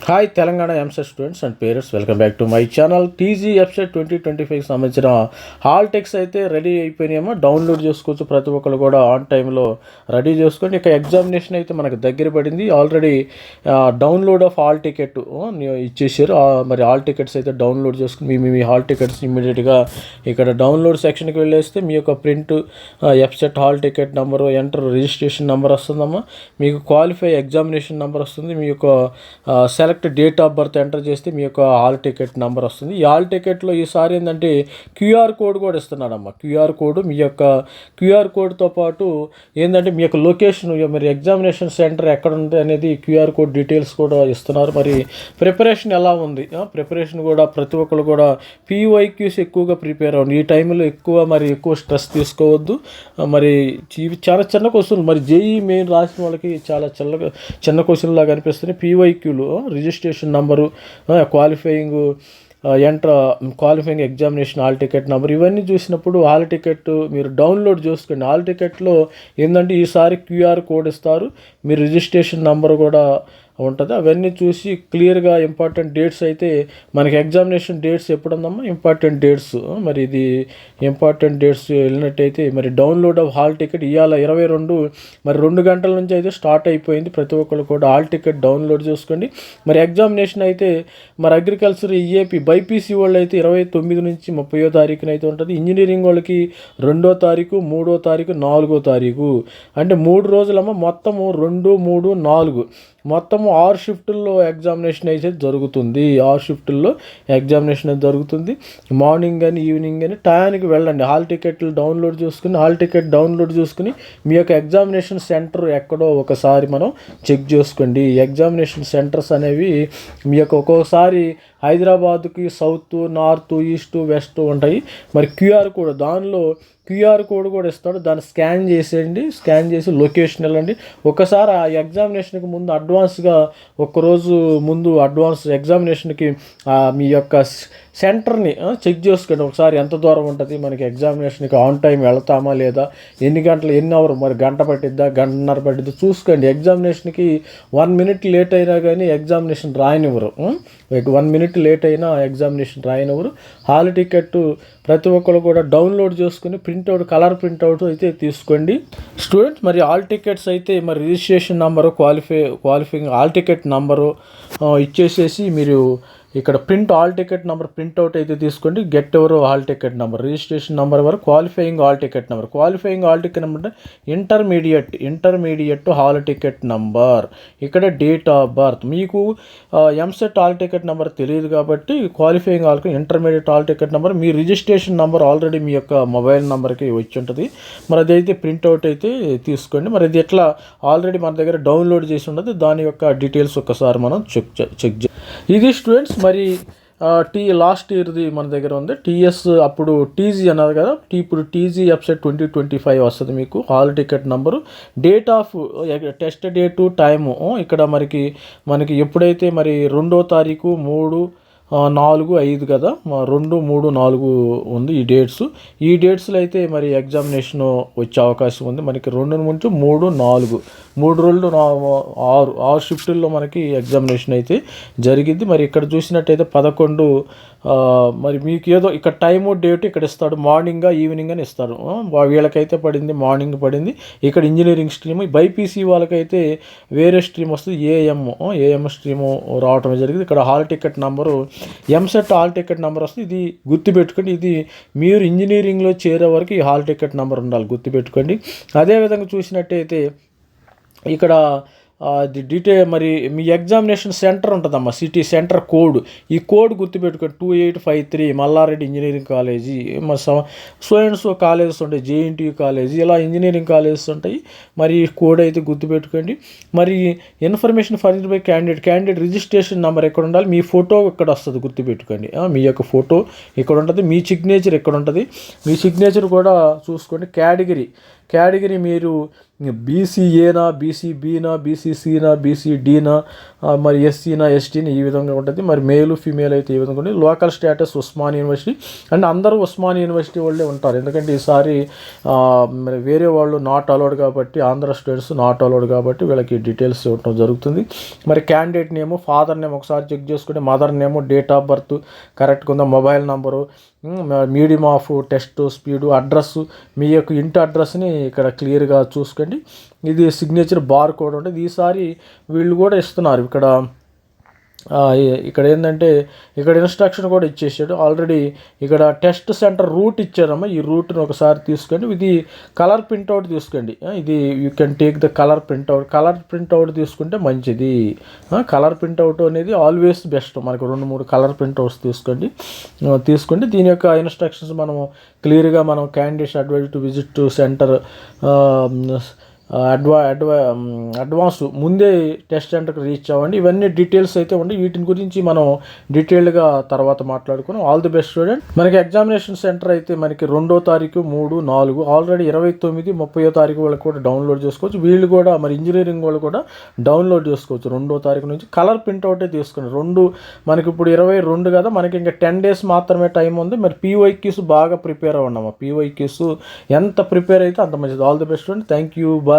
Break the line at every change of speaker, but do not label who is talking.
Hi Telangana EAMCET students and parents welcome back to my channel TG EAPCET twenty twenty five సంబంధించిన hall tickets అయితే ready అయిపోయినాయేమో download చేసుకోవచ్చు ప్రతి ఒక్కరు కూడా ఆన్ టైంలో రెడీ చేసుకోండి. ఇక ఎగ్జామినేషన్ అయితే మనకు దగ్గర పడింది. Already download of hall ticket ఇచ్చేసారు మరి హాల్ టికెట్స్ అయితే డౌన్లోడ్ చేసుకుని మీ మీ- హాల్ టికెట్స్ ఇమీడియట్గా ఇక్కడ డౌన్లోడ్ సెక్షన్కి వెళ్ళేస్తే మీ యొక్క print EAPCET hall ticket number enter registration number వస్తుందమ్మా. మీకు క్వాలిఫై ఎగ్జామినేషన్ నెంబర్ వస్తుంది. మీ యొక్క select date of birth enter చేస్తే మీ యొక్క హాల్ టికెట్ నెంబర్ వస్తుంది. ఈ హాల్ టికెట్లో ఈసారి ఏంటంటే క్యూఆర్ కోడ్ కూడా ఇస్తున్నాడమ్మా క్యూఆర్ కోడ్ మీ యొక్క క్యూఆర్ కోడ్తో పాటు ఏంటంటే మీ యొక్క లొకేషన్ మరి ఎగ్జామినేషన్ సెంటర్ ఎక్కడ ఉంది అనేది క్యూఆర్ కోడ్ డీటెయిల్స్ కూడా ఇస్తున్నారు. మరి ప్రిపరేషన్ ఎలా ఉంది? ప్రిపరేషన్ కూడా ప్రతి ఒక్కరు కూడా పీవైక్యూస్ ఎక్కువగా ప్రిపేర్ అవ్వండి. ఈ టైంలో ఎక్కువ మరి ఎక్కువ స్ట్రెస్ తీసుకోవద్దు. మరి ఇవి చాలా చిన్న క్వశ్చన్లు. మరి జేఈ మెయిన్ రాసిన వాళ్ళకి చాలా చిన్న చిన్న క్వశ్చన్ లాగా అనిపిస్తున్నాయి. పీవైక్యూలు registration number qualifying enter qualifying examination hall ticket number ఇవన్నీ చూసినప్పుడు హాల్ టికెట్ మీరు డౌన్లోడ్ చేసుకోండి. హాల్ టికెట్లో ఏంటంటే ఈసారి క్యూఆర్ కోడ్ ఇస్తారు. మీ రిజిస్ట్రేషన్ నెంబర్ కూడా ఉంటుంది. అవన్నీ చూసి క్లియర్గా ఇంపార్టెంట్ డేట్స్ అయితే మనకి ఎగ్జామినేషన్ డేట్స్ ఎప్పుడు ఉందమ్మా ఇంపార్టెంట్ డేట్స్ మరి ఇది ఇంపార్టెంట్ డేట్స్ వెళ్ళినట్టయితే మరి డౌన్లోడ్ ఆఫ్ హాల్ టికెట్ ఇవాళ ఇరవై రెండు. మరి రెండు గంటల నుంచి అయితే స్టార్ట్ అయిపోయింది. ప్రతి ఒక్కరు కూడా హాల్ టికెట్ డౌన్లోడ్ చేసుకోండి. మరి ఎగ్జామినేషన్ అయితే మరి అగ్రికల్చర్ ఈఏపీ బైపీసీ వాళ్ళు అయితే ఇరవై తొమ్మిది నుంచి ముప్పయో తారీఖున అయితే ఉంటుంది. ఇంజనీరింగ్ వాళ్ళకి రెండో తారీఖు మూడో తారీఖు నాలుగో తారీఖు. అంటే మూడు రోజులమ్మ మొత్తము రెండు మూడు నాలుగు. మొత్తం ఆరు షిఫ్టుల్లో ఎగ్జామినేషన్ అయితే జరుగుతుంది. ఆరు షిఫ్టుల్లో ఎగ్జామినేషన్ అయితే జరుగుతుంది. మార్నింగ్ కానీ ఈవినింగ్ కానీ టయానికి వెళ్ళండి. హాల్ టికెట్లు డౌన్లోడ్ చేసుకుని హాల్ టికెట్ డౌన్లోడ్ చేసుకుని మీ యొక్క ఎగ్జామినేషన్ సెంటర్ ఎక్కడో ఒకసారి మనం చెక్ చేసుకోండి. ఎగ్జామినేషన్ సెంటర్స్ అనేవి మీ యొక్క ఒక్కొక్కసారి హైదరాబాద్కి సౌత్ నార్త్ ఈస్ట్ వెస్ట్ ఉంటాయి. మరి క్యూఆర్ కోడ్ దానిలో క్యూఆర్ కోడ్ కూడా ఇస్తాడు. దాన్ని స్కాన్ చేసేయండి. స్కాన్ చేసి లొకేషన్ వెళ్ళండి. ఒకసారి ఆ ఎగ్జామినేషన్కి ముందు అడ్వాన్స్గా ఒక్కరోజు ముందు అడ్వాన్స్ ఎగ్జామినేషన్కి మీ యొక్క సెంటర్ని చెక్ చేసుకోండి. ఒకసారి ఎంత దూరం ఉంటుంది? మనకి ఎగ్జామినేషన్కి ఆన్ టైం వెళ్తామా లేదా? ఎన్ని గంటలు ఎన్ని అవర్ మరి గంట పట్టిద్దా? గంటన్నర పట్టిద్దా? చూసుకోండి. ఎగ్జామినేషన్కి వన్ మినిట్ లేట్ అయినా కానీ ఎగ్జామినేషన్ రాయనివ్వరు. వన్ మినిట్ లేట్ అయినా ఎగ్జామినేషన్ రాయనివ్వరు. హాల్ టికెట్ ప్రతి ఒక్కరు కూడా డౌన్లోడ్ చేసుకుని ప్రింట్అవుట్ కలర్ ప్రింట్అవుట్ అయితే తీసుకోండి. స్టూడెంట్ మరి ఆల్ టికెట్స్ అయితే మరి registration number qualify qualifying hall ticket number ఇచ్చేసేసి మీరు ఇక్కడ print hall ticket number printout అయితే తీసుకోండి. గెట్ ఎవరు hall ticket number registration number వరకు qualifying hall ticket number. Qualifying hall ticket number అంటే intermediate intermediate hall ticket number. ఇక్కడ date of birth. మీకు EAMCET hall ticket number తెలియదు కాబట్టి qualifying hall intermediate hall ticket number మీ registration number already మీ యొక్క mobile నెంబర్కి వచ్చి ఉంటుంది. మరి అదైతే ప్రింట్అవుట్ అయితే తీసుకోండి. మరి ఇది ఎట్లా ఆల్రెడీ మన దగ్గర డౌన్లోడ్ చేసి ఉండదు దాని యొక్క డీటెయిల్స్ ఒకసారి మనం చెక్ చెక్ ఇది స్టూడెంట్స్ మరి టీ లాస్ట్ ఇయర్ది మన దగ్గర ఉంది. టీఎస్ అప్పుడు టీజీ అన్నారు కదా. టీ ఇప్పుడు TG website twenty twenty five వస్తుంది మీకు. Hall ticket number. Date of test date time. ఇక్కడ మనకి మనకి ఎప్పుడైతే మరి రెండో తారీఖు మూడు నాలుగు ఐదు కదా? రెండు మూడు నాలుగు ఉంది ఈ డేట్స్. ఈ డేట్స్లో అయితే మరి ఎగ్జామినేషన్ వచ్చే అవకాశం ఉంది. మనకి రెండు నుంచి మూడు నాలుగు. మూడు రోజులు ఆరు ఆరు షిఫ్టుల్లో మనకి ఎగ్జామినేషన్ అయితే జరిగింది. మరి ఇక్కడ చూసినట్టయితే పదకొండు మరి మీకు ఏదో ఇక్కడ టైము డేట్ ఇక్కడ ఇస్తాడు. మార్నింగ్ ఈవినింగ్ అని ఇస్తారు వీళ్ళకైతే పడింది మార్నింగ్ పడింది. ఇక్కడ ఇంజనీరింగ్ స్ట్రీమ్ బైపీసీ వాళ్ళకైతే వేరే స్ట్రీమ్ వస్తుంది ఏఎం ఏఎం స్ట్రీము రావటం జరిగింది. ఇక్కడ hall ticket number EAMCET hall ticket number వస్తుంది. ఇది గుర్తుపెట్టుకోండి. ఇది మీరు ఇంజనీరింగ్లో చేరే వరకు ఈ హాల్ టికెట్ నెంబర్ ఉండాలి. గుర్తుపెట్టుకోండి. అదేవిధంగా చూసినట్టయితే ఇక్కడ అది ది డీటెయిల్ మరి మీ ఎగ్జామినేషన్ సెంటర్ ఉంటుందమ్మా సిటీ సెంటర్ కోడ్ ఈ కోడ్ గుర్తుపెట్టుకోండి two eight five three Malla Reddy engineering college మా సో అండ్ సో కాలేజెస్ ఉంటాయి జేఎన్టీయూ కాలేజీ ఇలా ఇంజనీరింగ్ కాలేజెస్ ఉంటాయి. మరి ఈ కోడ్ అయితే గుర్తుపెట్టుకోండి. మరి information furniture by candidate candidate registration number ఎక్కడ ఉండాలి? మీ ఫోటో ఇక్కడ వస్తుంది గుర్తుపెట్టుకోండి. మీ యొక్క ఫోటో ఇక్కడ ఉంటుంది? మీ సిగ్నేచర్ ఎక్కడ ఉంటుంది? మీ సిగ్నేచర్ కూడా చూసుకోండి. కేటగిరీ కేటగిరీ మీరు బీసీఏనా బీసీబీనా బీసీసీనా బీసీడీనా మరి ఎస్సీనా ఎస్టీనా ఈ విధంగా ఉంటుంది. మరి మేలు ఫీమేల్ అయితే ఈ విధంగా ఉంటుంది. Local status Osman university and అందరూ ఉస్మాన్ యూనివర్సిటీ వాళ్ళే ఉంటారు. ఎందుకంటే ఈసారి మరి వేరే వాళ్ళు నాట్ అలౌడ్ కాబట్టి ఆంధ్ర స్టూడెంట్స్ నాట్ అలౌడ్ కాబట్టి వీళ్ళకి డీటెయిల్స్ ఇవ్వడం జరుగుతుంది. మరి క్యాండిడేట్ నేము ఫాదర్ నేమ్ ఒకసారి చెక్ చేసుకుంటే mother name date of birth కరెక్ట్గా ఉందా mobile number medium of test speed address మీ యొక్క ఇంటి అడ్రస్ని ఇక్కడ క్లియర్గా చూసుకోండి. ఇది సిగ్నేచర్ బార్ కోడ్ ఉంటుంది ఈసారి వీళ్ళు కూడా ఇస్తున్నారు. ఇక్కడ ఇక్కడ ఏంటంటే ఇక్కడ ఇన్స్ట్రక్షన్ కూడా ఇచ్చేసాడు. ఆల్రెడీ ఇక్కడ టెస్ట్ సెంటర్ రూట్ ఇచ్చారమ్మా. ఈ రూట్ని ఒకసారి తీసుకోండి. ఇది కలర్ ప్రింట్అవుట్ తీసుకోండి. ఇది you can take the colour printout colour printout తీసుకుంటే మంచిది. కలర్ ప్రింట్అవుట్ అనేది ఆల్వేస్ బెస్ట్ మనకు రెండు మూడు కలర్ ప్రింట్అవుట్స్ తీసుకోండి. తీసుకోండి. దీని యొక్క ఇన్స్ట్రక్షన్స్ మనం క్లియర్గా మనం candidates advise to visit to centre అడ్వా అడ్వా అడ్వాన్స్ ముందే టెస్ట్ సెంటర్కి రీచ్ అవ్వండి. ఇవన్నీ డీటెయిల్స్ అయితే ఉండి వీటిని గురించి మనం డీటెయిల్డ్గా తర్వాత మాట్లాడుకున్నాం. All the best student. మనకి ఎగ్జామినేషన్ సెంటర్ అయితే మనకి రెండో తారీఖు మూడు నాలుగు ఆల్రెడీ ఇరవై తొమ్మిది ముప్పయో తారీఖు వాళ్ళకి కూడా డౌన్లోడ్ చేసుకోవచ్చు. వీళ్ళు కూడా మరి ఇంజనీరింగ్ వాళ్ళు కూడా డౌన్లోడ్ చేసుకోవచ్చు రెండో తారీఖు నుంచి. కలర్ ప్రింట్అవుటే తీసుకుని రెండు మనకి ఇప్పుడు ఇరవై రెండు కదా మనకి ఇంకా టెన్ డేస్ మాత్రమే టైం ఉంది. మరి పీవైక్యూస్ బాగా ప్రిపేర్ అవ్వండి అమ్మ. పీవైక్యూస్ ఎంత ప్రిపేర్ అయితే అంత మంచిది. All the best student. Thank you. Bye.